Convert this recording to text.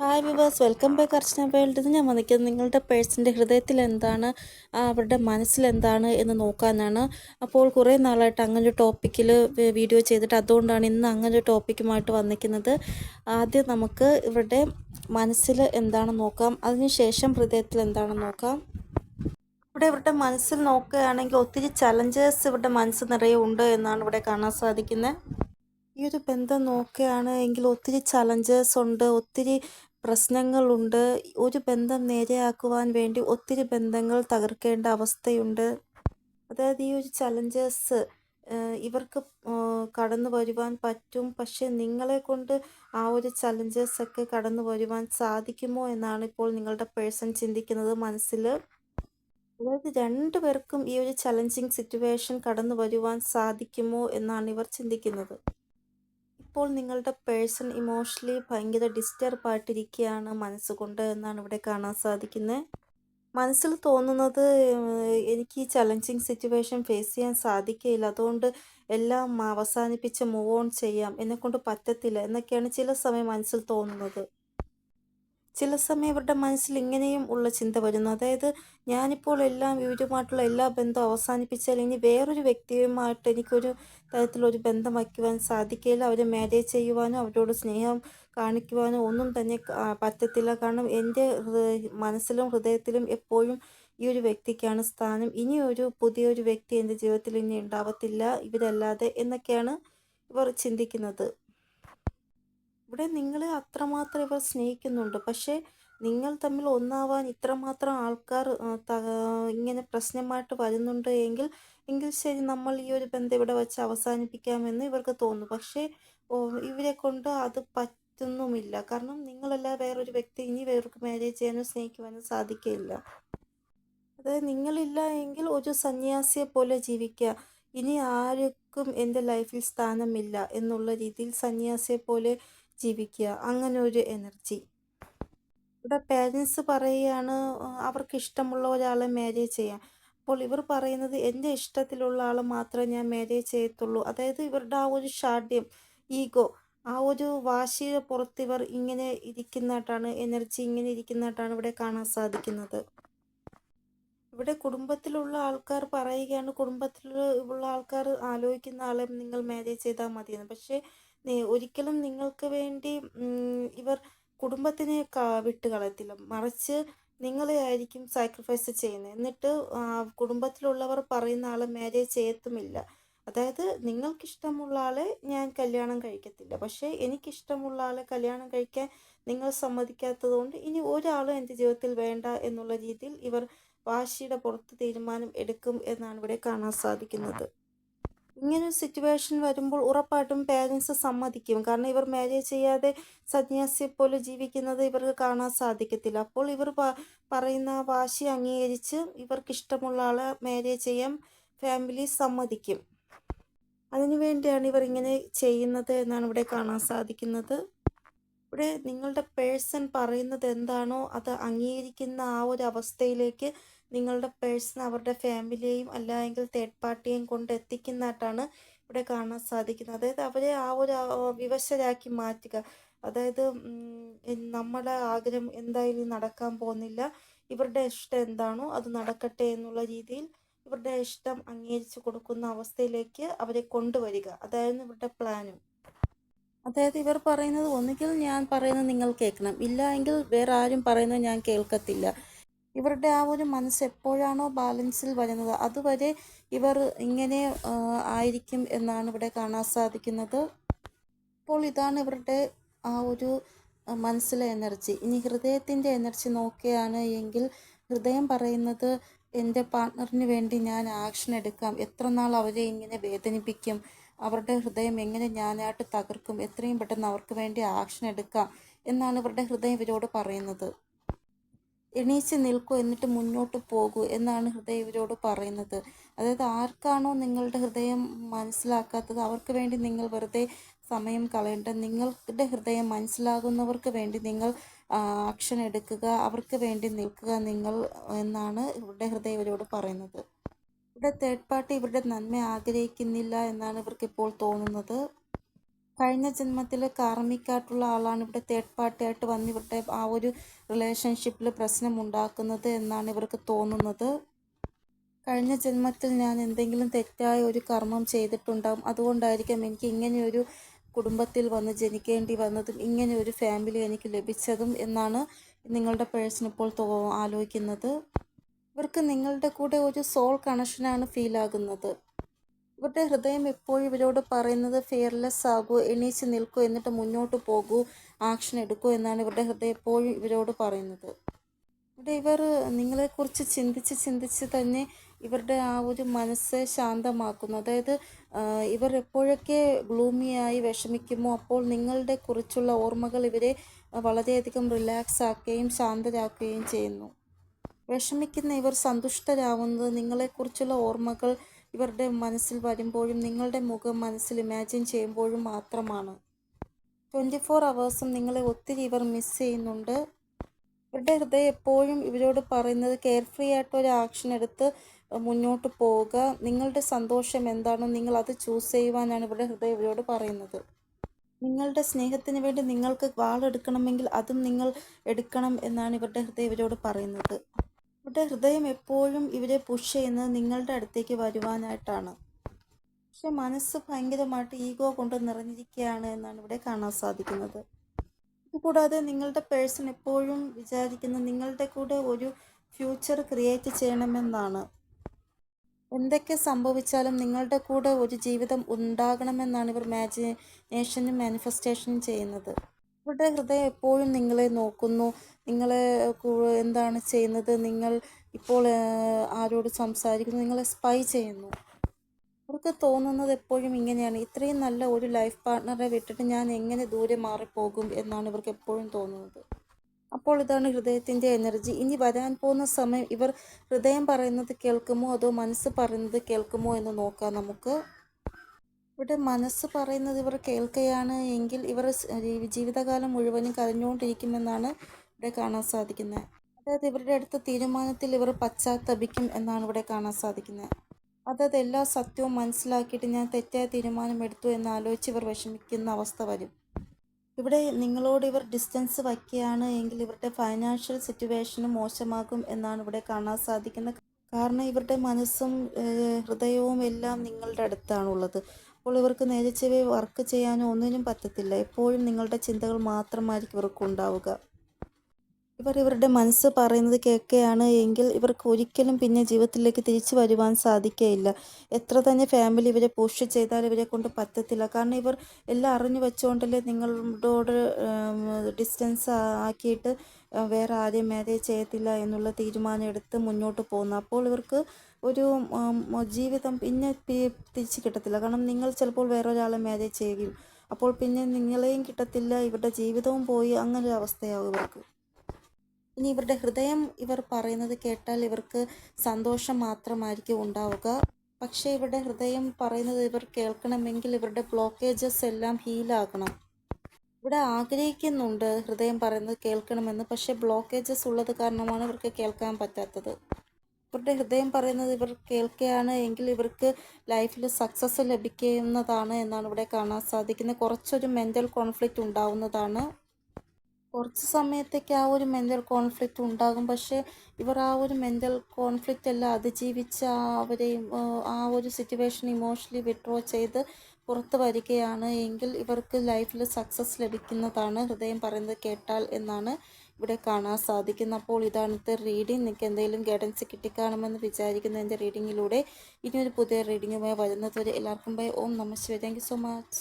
Hi viewers welcome back Archana world ഇത് ഞാൻ വന്നിരിക്കുന്നത് നിങ്ങളുടെ പേഴ്സിന്റെ ഹൃദയത്തിൽ എന്താണ് അവരുടെ മനസ്സിൽ എന്താണ് എന്ന് നോക്കാനാണ്. അപ്പോൾ കുറേ നാളായിട്ട് അങ്ങനൊരു ടോപ്പിക്കിൽ വീഡിയോ ചെയ്തിട്ട് അതുകൊണ്ടാണ് ഇന്ന് അങ്ങനൊരു ടോപ്പിക്കുമായിട്ട് വന്നിരിക്കുന്നത്. ആദ്യം നമുക്ക് ഇവരുടെ മനസ്സിൽ എന്താണെന്ന് നോക്കാം. അതിനുശേഷം ഹൃദയത്തിൽ എന്താണെന്ന് നോക്കാം. ഇവിടെ ഇവരുടെ മനസ്സിൽ നോക്കുകയാണെങ്കിൽ ഒത്തിരി ചലഞ്ചേഴ്സ് ഇവരുടെ മനസ്സ് നിറയെ ഉണ്ട് എന്നാണ് ഇവിടെ കാണാൻ സാധിക്കുന്നത്. ഈ ഒരു ബന്ധം നോക്കുകയാണ് എങ്കിൽ ഒത്തിരി ചലഞ്ചേഴ്സ് ഉണ്ട് ഒത്തിരി പ്രശ്നങ്ങളുണ്ട്. ഒരു ബന്ധം നേരെയാക്കുവാൻ വേണ്ടി ഒത്തിരി ബന്ധങ്ങൾ തകർക്കേണ്ട അവസ്ഥയുണ്ട്. അതായത് ഈ ഒരു ചലഞ്ചേഴ്സ് ഇവർക്ക് കടന്നു വരുവാൻ പറ്റും. പക്ഷെ നിങ്ങളെ കൊണ്ട് ആ ഒരു ചലഞ്ചേഴ്സ് ഒക്കെ കടന്നു വരുവാൻ സാധിക്കുമോ എന്നാണ് ഇപ്പോൾ നിങ്ങളുടെ പേഴ്സൺ ചിന്തിക്കുന്നത് മനസ്സിൽ. അതായത് രണ്ടു പേർക്കും ഈ ഒരു ചലഞ്ചിങ് സിറ്റുവേഷൻ കടന്നു വരുവാൻ സാധിക്കുമോ എന്നാണ് ഇവർ ചിന്തിക്കുന്നത്. ഇപ്പോൾ നിങ്ങളുടെ പേഴ്സൺ ഇമോഷണലി ഭയങ്കര ഡിസ്റ്റർബ് ആയിട്ടിരിക്കുകയാണ് മനസ്സുകൊണ്ട് എന്നാണ് ഇവിടെ കാണാൻ സാധിക്കുന്നത്. മനസ്സിൽ തോന്നുന്നത് എനിക്ക് ഈ ചലഞ്ചിങ് സിറ്റുവേഷൻ ഫേസ് ചെയ്യാൻ സാധിക്കുകയില്ല അതുകൊണ്ട് എല്ലാം അവസാനിപ്പിച്ച് മൂവ് ഓൺ ചെയ്യാം. എന്നെക്കൊണ്ട് പറ്റത്തില്ല എന്നൊക്കെയാണ് ചില സമയം മനസ്സിൽ തോന്നുന്നത്. ചില സമയം ഇവരുടെ മനസ്സിൽ ഇങ്ങനെയും ഉള്ള ചിന്ത വരുന്നു. അതായത് ഞാനിപ്പോൾ എല്ലാം ഇവരുമായിട്ടുള്ള എല്ലാ ബന്ധവും അവസാനിപ്പിച്ചാൽ ഇനി വേറൊരു വ്യക്തിയുമായിട്ട് എനിക്കൊരു തരത്തിലൊരു ബന്ധം വയ്ക്കുവാൻ സാധിക്കില്ല. അവരെ മാരേജ് ചെയ്യുവാനോ അവരോട് സ്നേഹം കാണിക്കുവാനോ ഒന്നും തന്നെ പറ്റത്തില്ല. കാരണം എന്റെ മനസ്സിലും ഹൃദയത്തിലും എപ്പോഴും ഈ ഒരു വ്യക്തിക്കാണ് സ്ഥാനം. ഇനി ഒരു പുതിയൊരു വ്യക്തി എന്റെ ജീവിതത്തിൽ ഇനി ഉണ്ടാവത്തില്ല ഇവരല്ലാതെ എന്നൊക്കെയാണ് ഇവർ ചിന്തിക്കുന്നത്. ഇവിടെ നിങ്ങളെ അത്രമാത്രം ഇവർ സ്നേഹിക്കുന്നുണ്ട്. പക്ഷേ നിങ്ങൾ തമ്മിൽ ഒന്നാവാൻ ഇത്രമാത്രം ആൾക്കാർ ഇങ്ങനെ പ്രശ്നമായിട്ട് വരുന്നുണ്ട് എങ്കിൽ എങ്കിൽ ശരി നമ്മൾ ഈ ഒരു ബന്ധം ഇവിടെ വെച്ച് അവസാനിപ്പിക്കാമെന്ന് ഇവർക്ക് തോന്നുന്നു പക്ഷേ ഇവരെ കൊണ്ട് അത് പറ്റുന്നുമില്ല. കാരണം നിങ്ങളല്ല വേറൊരു വ്യക്തി ഇനി വേറൊരു മാരേജ് ചെയ്യാനോ സ്നേഹിക്കുവാനോ സാധിക്കില്ല അതായത് നിങ്ങളില്ല എങ്കിൽ ഒരു സന്യാസിയെ പോലെ ജീവിക്കുക. ഇനി ആർക്കും എന്റെ ലൈഫിൽ സ്ഥാനമില്ല എന്നുള്ള രീതിയിൽ സന്യാസിയെ പോലെ ജീവിക്കുക. അങ്ങനെ ഒരു എനർജി. ഇവിടെ പേരൻസ് പറയുകയാണ് അവർക്ക് ഇഷ്ടമുള്ള ഒരാളെ മാരേജ് ചെയ്യാം അപ്പോൾ ഇവർ പറയുന്നത് എന്റെ ഇഷ്ടത്തിലുള്ള ആൾ മാത്രമേ ഞാൻ മാരേജ് ചെയ്യത്തുള്ളൂ. അതായത് ഇവരുടെ ആ ഒരു ഷാഢ്യം ഈഗോ ആ ഒരു വാശിയുടെ പുറത്ത് ഇവർ ഇങ്ങനെ ഇരിക്കുന്നതായിട്ടാണ് എനർജി ഇങ്ങനെ ഇരിക്കുന്നതായിട്ടാണ് ഇവിടെ കാണാൻ സാധിക്കുന്നത്. ഇവിടെ കുടുംബത്തിലുള്ള ആൾക്കാർ പറയുകയാണ് കുടുംബത്തിൽ ഉള്ള ആൾക്കാർ ആലോചിക്കുന്ന ആളെ നിങ്ങൾ മാരേജ് ചെയ്താൽ മതിയെന്ന്. പക്ഷേ ഒരിക്കലും നിങ്ങൾക്ക് വേണ്ടി ഇവർ കുടുംബത്തിനെ വിട്ട് കളയത്തില്ല. മറിച്ച് നിങ്ങളെ ആയിരിക്കും സാക്രിഫൈസ് ചെയ്യുന്നത്. എന്നിട്ട് കുടുംബത്തിലുള്ളവർ പറയുന്ന ആളെ മാരേജ് ചെയ്യത്തുമില്ല അതായത് നിങ്ങൾക്കിഷ്ടമുള്ള ആളെ ഞാൻ കല്യാണം കഴിക്കത്തില്ല. പക്ഷേ എനിക്കിഷ്ടമുള്ള ആളെ കല്യാണം കഴിക്കാൻ നിങ്ങൾ സമ്മതിക്കാത്തത് കൊണ്ട് ഇനി ഒരാളും എന്റെ ജീവിതത്തിൽ വേണ്ട എന്നുള്ള രീതിയിൽ ഇവർ വാശിയുടെ പുറത്ത് തീരുമാനം എടുക്കും എന്നാണ് ഇവിടെ കാണാൻ സാധിക്കുന്നത്. ഇങ്ങനെ സിറ്റുവേഷൻ വരുമ്പോൾ ഉറപ്പായിട്ടും പേരൻസ് സമ്മതിക്കും. കാരണം ഇവർ മാരേജ് ചെയ്യാതെ സന്യാസിയെ പോലെ ജീവിക്കുന്നത് ഇവർക്ക് കാണാൻ സാധിക്കത്തില്ല. അപ്പോൾ ഇവർ പറയുന്ന വാശി അംഗീകരിച്ച് ഇവർക്ക് ഇഷ്ടമുള്ള ആളെ മാരേജ് ചെയ്യാൻ ഫാമിലി സമ്മതിക്കും. അതിനുവേണ്ടിയാണ് ഇവർ ഇങ്ങനെ ചെയ്യുന്നത് എന്നാണ് ഇവിടെ കാണാൻ സാധിക്കുന്നത്. ഇവിടെ നിങ്ങളുടെ പേഴ്സൺ പറയുന്നത് എന്താണോ അത് അംഗീകരിക്കുന്ന ആ ഒരു അവസ്ഥയിലേക്ക് നിങ്ങളുടെ പേഴ്സൺ അവരുടെ ഫാമിലിയെയും അല്ലെങ്കിൽ തേർഡ് പാർട്ടിയെയും കൊണ്ട് എത്തിക്കുന്നതായിട്ടാണ് ഇവിടെ കാണാൻ സാധിക്കുന്നത്. അതായത് അവരെ ആ ഒരു വിവശരാക്കി മാറ്റുക. അതായത് നമ്മുടെ ആഗ്രഹം എന്തായാലും നടക്കാൻ പോകുന്നില്ല. ഇവരുടെ ഇഷ്ടം എന്താണോ അത് നടക്കട്ടെ എന്നുള്ള രീതിയിൽ ഇവരുടെ ഇഷ്ടം അംഗീകരിച്ചു കൊടുക്കുന്ന അവസ്ഥയിലേക്ക് അവരെ കൊണ്ടുവരിക. അതായിരുന്നു ഇവരുടെ പ്ലാനും. അതായത് ഇവർ പറയുന്നത് ഒന്നുകിൽ ഞാൻ പറയുന്നത് നിങ്ങൾ കേൾക്കണം. ഇല്ല എങ്കിൽ വേറെ ആരും പറയുന്നത് ഞാൻ കേൾക്കത്തില്ല. ഇവരുടെ ആ ഒരു മനസ്സ് എപ്പോഴാണോ ബാലൻസിൽ വരുന്നത് അതുവരെ ഇവർ ഇങ്ങനെ ആയിരിക്കും എന്നാണ് ഇവിടെ കാണാൻ സാധിക്കുന്നത്. ഇപ്പോൾ ഇതാണ് ഇവരുടെ ആ ഒരു മനസ്സിലെ എനർജി. ഇനി ഹൃദയത്തിന്റെ എനർജി നോക്കുകയാണ് എങ്കിൽ ഹൃദയം പറയുന്നത് എന്റെ പാർട്ട്ണറിന് വേണ്ടി ഞാൻ ആക്ഷൻ എടുക്കാം. എത്ര നാൾ അവരെ ഇങ്ങനെ വേദനിപ്പിക്കും? അവരുടെ ഹൃദയം എങ്ങനെ ഞാനായിട്ട് തകർക്കും? എത്രയും പെട്ടെന്ന് അവർക്ക് വേണ്ടി ആക്ഷൻ എടുക്കാം എന്നാണ് ഇവരുടെ ഹൃദയം ഇവരോട് പറയുന്നത്. എണീച്ച് നിൽക്കൂ എന്നിട്ട് മുന്നോട്ട് പോകൂ എന്നാണ് ഹൃദയം ഇവരോട് പറയുന്നത്. അതായത് ആർക്കാണോ നിങ്ങളുടെ ഹൃദയം മനസ്സിലാക്കാത്തത് അവർക്ക് വേണ്ടി നിങ്ങൾ വെറുതെ സമയം കളയേണ്ട നിങ്ങളുടെ ഹൃദയം മനസ്സിലാകുന്നവർക്ക് വേണ്ടി നിങ്ങൾ ആക്ഷൻ എടുക്കുക അവർക്ക് വേണ്ടി നിൽക്കുക നിങ്ങൾ എന്നാണ് ഇവരുടെ ഹൃദയം ഇവരോട് പറയുന്നത്. ഇവിടെ തേർഡ് പാർട്ടി ഇവരുടെ നന്മ ആഗ്രഹിക്കുന്നില്ല എന്നാണ് ഇവർക്ക് ഇപ്പോൾ തോന്നുന്നത്. കഴിഞ്ഞ ജന്മത്തിൽ കാർമ്മിക്കായിട്ടുള്ള ആളാണ്. ഇവിടെ തേർഡ് പാർട്ടിയായിട്ട് വന്ന് ഇവരുടെ ആ ഒരു റിലേഷൻഷിപ്പിൽ പ്രശ്നം ഉണ്ടാക്കുന്നത് എന്നാണ് ഇവർക്ക് തോന്നുന്നത്. കഴിഞ്ഞ ജന്മത്തിൽ ഞാൻ എന്തെങ്കിലും തെറ്റായ ഒരു കർമ്മം ചെയ്തിട്ടുണ്ടാകും അതുകൊണ്ടായിരിക്കാം എനിക്ക് ഇങ്ങനെയൊരു കുടുംബത്തിൽ വന്ന് ജനിക്കേണ്ടി വന്നതും ഇങ്ങനെ ഒരു ഫാമിലി എനിക്ക് ലഭിച്ചതും എന്നാണ് നിങ്ങളുടെ പേഴ്സൺ ഇപ്പോൾ ആലോചിക്കുന്നത്. ഇവർക്ക് നിങ്ങളുടെ കൂടെ ഒരു സോൾ കണക്ഷനാണ് ഫീൽ ആകുന്നത്. ഇവരുടെ ഹൃദയം എപ്പോഴും ഇവരോട് പറയുന്നത് ഫെയർലെസ് ആകൂ എണീച്ച് നിൽക്കൂ എന്നിട്ട് മുന്നോട്ട് പോകൂ ആക്ഷൻ എടുക്കൂ എന്നാണ് ഇവരുടെ ഹൃദയം എപ്പോഴും ഇവരോട് പറയുന്നത്. ഇവിടെ ഇവർ നിങ്ങളെക്കുറിച്ച് ചിന്തിച്ച് ചിന്തിച്ച് തന്നെ ഇവരുടെ ആ ഒരു മനസ്സ് ശാന്തമാക്കുന്നു. അതായത് ഇവർ എപ്പോഴൊക്കെ ഗ്ലൂമിയായി വിഷമിക്കുമോ അപ്പോൾ നിങ്ങളുടെ കുറിച്ചുള്ള ഓർമ്മകൾ ഇവരെ വളരെയധികം റിലാക്സ് ആക്കുകയും ശാന്തരാക്കുകയും ചെയ്യുന്നു. വിഷമിക്കുന്ന ഇവർ സന്തുഷ്ടരാവുന്നത് നിങ്ങളെക്കുറിച്ചുള്ള ഓർമ്മകൾ ഇവരുടെ മനസ്സിൽ വരുമ്പോഴും നിങ്ങളുടെ മുഖം മനസ്സിൽ ഇമാജിൻ ചെയ്യുമ്പോഴും മാത്രമാണ്. ട്വന്റി ഫോർ അവേഴ്സും നിങ്ങളെ ഒത്തിരി ഇവർ മിസ് ചെയ്യുന്നുണ്ട്. ഇവരുടെ ഹൃദയം എപ്പോഴും ഇവരോട് പറയുന്നത് കെയർ ഫ്രീ ആയിട്ട് ഒരു ആക്ഷൻ എടുത്ത് മുന്നോട്ട് പോവുക. നിങ്ങളുടെ സന്തോഷം എന്താണോ നിങ്ങൾ അത് ചൂസ് ചെയ്യുവാനാണ് ഇവരുടെ ഹൃദയം ഇവരോട് പറയുന്നത്. നിങ്ങളുടെ സ്നേഹത്തിന് വേണ്ടി നിങ്ങൾക്ക് വാളെടുക്കണമെങ്കിൽ അതും നിങ്ങൾ എടുക്കണം എന്നാണ് ഇവരുടെ ഹൃദയം ഇവരോട് പറയുന്നത്. ഇവരുടെ ഹൃദയം എപ്പോഴും ഇവരെ പുഷ് ചെയ്യുന്നത് നിങ്ങളുടെ അടുത്തേക്ക് വരുവാനായിട്ടാണ്. പക്ഷെ മനസ്സ് ഭയങ്കരമായിട്ട് ഈഗോ കൊണ്ട് നിറഞ്ഞിരിക്കുകയാണ് എന്നാണ് ഇവിടെ കാണാൻ സാധിക്കുന്നത്. കൂടാതെ നിങ്ങളുടെ പേഴ്സൺ എപ്പോഴും വിചാരിക്കുന്നത് നിങ്ങളുടെ കൂടെ ഒരു ഫ്യൂച്ചർ ക്രിയേറ്റ് ചെയ്യണമെന്നാണ്. എന്തൊക്കെ സംഭവിച്ചാലും നിങ്ങളുടെ കൂടെ ഒരു ജീവിതം ഉണ്ടാകണമെന്നാണ് ഇവർ മാജിനേഷനും മാനിഫെസ്റ്റേഷനും ചെയ്യുന്നത്. ഇവരുടെ ഹൃദയം എപ്പോഴും നിങ്ങളെ നോക്കുന്നു. നിങ്ങൾ എന്താണ് ചെയ്യുന്നത്? നിങ്ങൾ ഇപ്പോൾ ആരോട് സംസാരിക്കുന്നു? നിങ്ങളെ സ്പൈ ചെയ്യുന്നു. അവർക്ക് തോന്നുന്നത് എപ്പോഴും ഇങ്ങനെയാണ്. ഇത്രയും നല്ല ഒരു ലൈഫ് പാർട്ട്ണറെ വിട്ടിട്ട് ഞാൻ എങ്ങനെ ദൂരെ മാറിപ്പോകും എന്നാണ് ഇവർക്ക് എപ്പോഴും തോന്നുന്നത്. അപ്പോൾ ഇതാണ് ഹൃദയത്തിന്റെ എനർജി ഇനി വരാൻ പോകുന്ന സമയം ഇവർ ഹൃദയം പറയുന്നത് കേൾക്കുമോ? അതോ മനസ്സ് പറയുന്നത് കേൾക്കുമോ എന്ന് നോക്കാം നമുക്ക്. ഇവിടെ മനസ്സ് പറയുന്നത് ഇവർ കേൾക്കുകയാണ് എങ്കിൽ ഇവർ ജീവിതകാലം മുഴുവനും കരഞ്ഞുകൊണ്ടിരിക്കുമെന്നാണ് ഇവിടെ കാണാൻ സാധിക്കുന്നത്. അതായത് ഇവരുടെ അടുത്ത തീരുമാനത്തിൽ ഇവർ പശ്ചാത്തപിക്കും എന്നാണ് ഇവിടെ കാണാൻ സാധിക്കുന്നത്. അതായത് എല്ലാ സത്യവും മനസ്സിലാക്കിയിട്ട് ഞാൻ തെറ്റായ തീരുമാനം എടുത്തു എന്ന് ആലോചിച്ച് ഇവർ വിഷമിക്കുന്ന അവസ്ഥ വരും. ഇവിടെ നിങ്ങളോട് ഇവർ ഡിസ്റ്റൻസ് വയ്ക്കുകയാണ് എങ്കിൽ ഇവരുടെ ഫൈനാൻഷ്യൽ സിറ്റുവേഷനും മോശമാകും എന്നാണ് ഇവിടെ കാണാൻ സാധിക്കുന്നത്. കാരണം ഇവരുടെ മനസ്സും ഹൃദയവും എല്ലാം നിങ്ങളുടെ അടുത്താണുള്ളത്. അപ്പോൾ ഇവർക്ക് നേരെ വർക്ക് ചെയ്യാനോ ഒന്നിനും പറ്റത്തില്ല. എപ്പോഴും നിങ്ങളുടെ ചിന്തകൾ മാത്രമായിരിക്കും ഇവർക്ക് ഉണ്ടാവുക ഇവർ ഇവരുടെ മനസ്സ് പറയുന്നത് കേൾക്കുകയാണ് എങ്കിൽ ഇവർക്ക് ഒരിക്കലും പിന്നെ ജീവിതത്തിലേക്ക് തിരിച്ചു വരുവാൻ സാധിക്കുകയില്ല. എത്ര തന്നെ ഫാമിലി ഇവരെ പുഷ് ചെയ്താൽ ഇവരെ കൊണ്ട് പറ്റത്തില്ല. കാരണം ഇവർ എല്ലാം അറിഞ്ഞു വെച്ചുകൊണ്ടല്ലേ നിങ്ങളോട് ഡിസ്റ്റൻസ് ആക്കിയിട്ട് വേറെ ആരെയും മാരേജ് ചെയ്യത്തില്ല എന്നുള്ള തീരുമാനം എടുത്ത് മുന്നോട്ട് പോകുന്നു. അപ്പോൾ ഇവർക്ക് ഒരു ജീവിതം പിന്നെ തിരിച്ചു കിട്ടത്തില്ല. കാരണം നിങ്ങൾ ചിലപ്പോൾ വേറെ ഒരാളെ മാരേജ് ചെയ്യുകയും അപ്പോൾ പിന്നെ നിങ്ങളെയും കിട്ടത്തില്ല. ഇവരുടെ ജീവിതവും പോയി അങ്ങനൊരു അവസ്ഥയാവും ഇവർക്ക്. ഇനി ഇവരുടെ ഹൃദയം ഇവർ പറയുന്നത് കേട്ടാൽ ഇവർക്ക് സന്തോഷം മാത്രമായിരിക്കും ഉണ്ടാവുക. പക്ഷേ ഇവരുടെ ഹൃദയം പറയുന്നത് ഇവർ കേൾക്കണമെങ്കിൽ ഇവരുടെ ബ്ലോക്കേജസ് എല്ലാം ഹീലാകണം ഇവിടെ ആഗ്രഹിക്കുന്നുണ്ട് ഹൃദയം പറയുന്നത് കേൾക്കണമെന്ന്. പക്ഷേ ബ്ലോക്കേജസ് ഉള്ളത് കാരണമാണ് ഇവർക്ക് കേൾക്കാൻ പറ്റാത്തത്. ഇവരുടെ ഹൃദയം പറയുന്നത് ഇവർ കേൾക്കുകയാണ് എങ്കിൽ ഇവർക്ക് ലൈഫിൽ സക്സസ് ലഭിക്കുന്നതാണ് എന്നാണ് ഇവിടെ കാണാൻ സാധിക്കുന്നത്. കുറച്ചൊരു മെന്റൽ കോൺഫ്ലിക്റ്റ് ഉണ്ടാവുന്നതാണ്. കുറച്ച് സമയത്തേക്ക് ആ ഒരു മെന്റൽ കോൺഫ്ലിക്റ്റ് ഉണ്ടാകും. പക്ഷേ ഇവർ ആ ഒരു മെന്റൽ കോൺഫ്ലിക്റ്റ് എല്ലാം അതിജീവിച്ച് അവരെയും ആ, ഒരു സിറ്റുവേഷൻ ഇമോഷണലി വിഡ്രോ ചെയ്ത് പുറത്ത് വരികയാണ്. എങ്കിൽ ഇവർക്ക് ലൈഫിൽ സക്സസ് ലഭിക്കുന്നതാണ് ഹൃദയം പറയുന്നത് കേട്ടാൽ എന്നാണ് ഇവിടെ കാണാൻ സാധിക്കുന്നത്. അപ്പോൾ ഇതാണത്തെ റീഡിങ് നിങ്ങൾക്ക് എന്തെങ്കിലും ഗൈഡൻസ് കിട്ടിക്കാണുമെന്ന് വിചാരിക്കുന്ന എന്റെ റീഡിങ്ങിലൂടെ ഇനിയൊരു പുതിയ റീഡിങ്ങുമായി വരുന്നത് വരെ എല്ലാവർക്കും bye Om namaste thank you so much